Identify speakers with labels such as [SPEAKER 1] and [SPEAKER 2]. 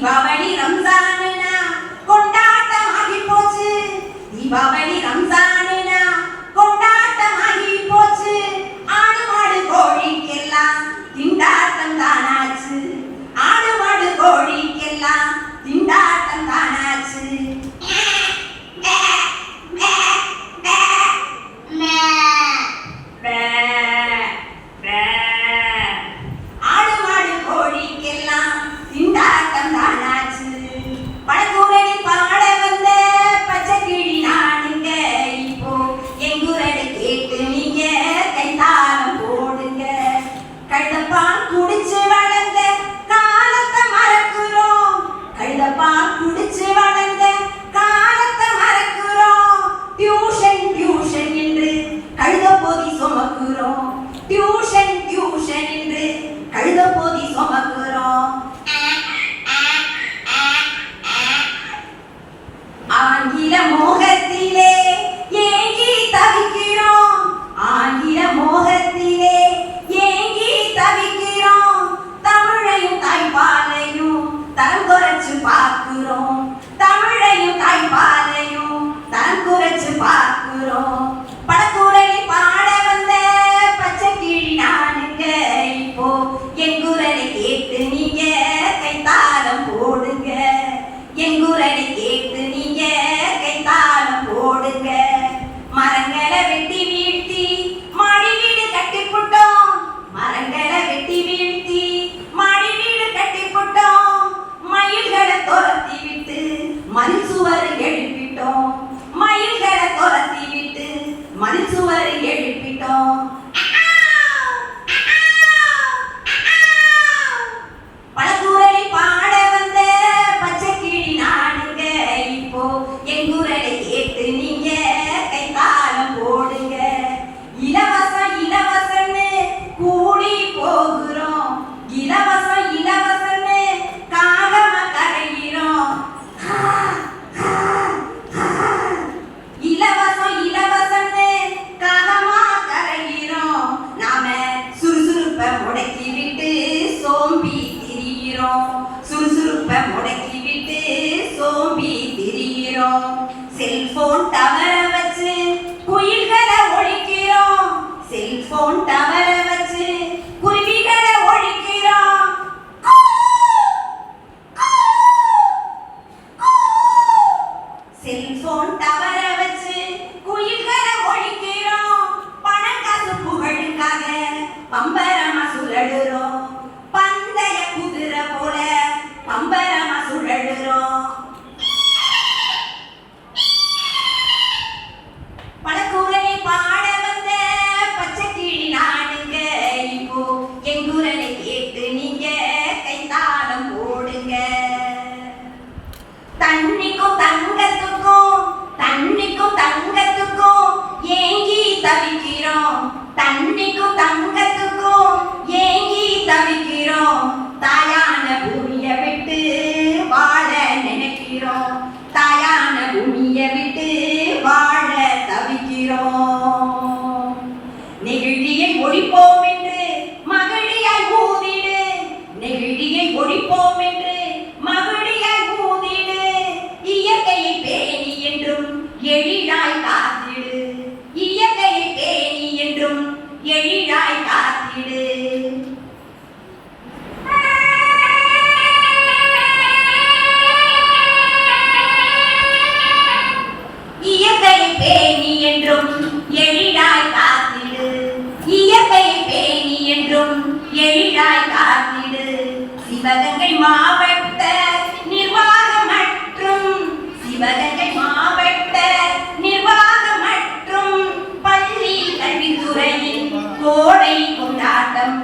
[SPEAKER 1] தீபாவளி ரம்ஜான் கொண்டாட்டம் ஆகி போச்சு. தீபாவளி Oh. தாயான பூமியை விட்டு சிவகங்கை மாவட்ட நிர்வாக மற்றும் சிவகங்கை மாவட்ட நிர்வாக மற்றும் பள்ளி கல்வித்துறையின் கோடை கொண்டாட்டம்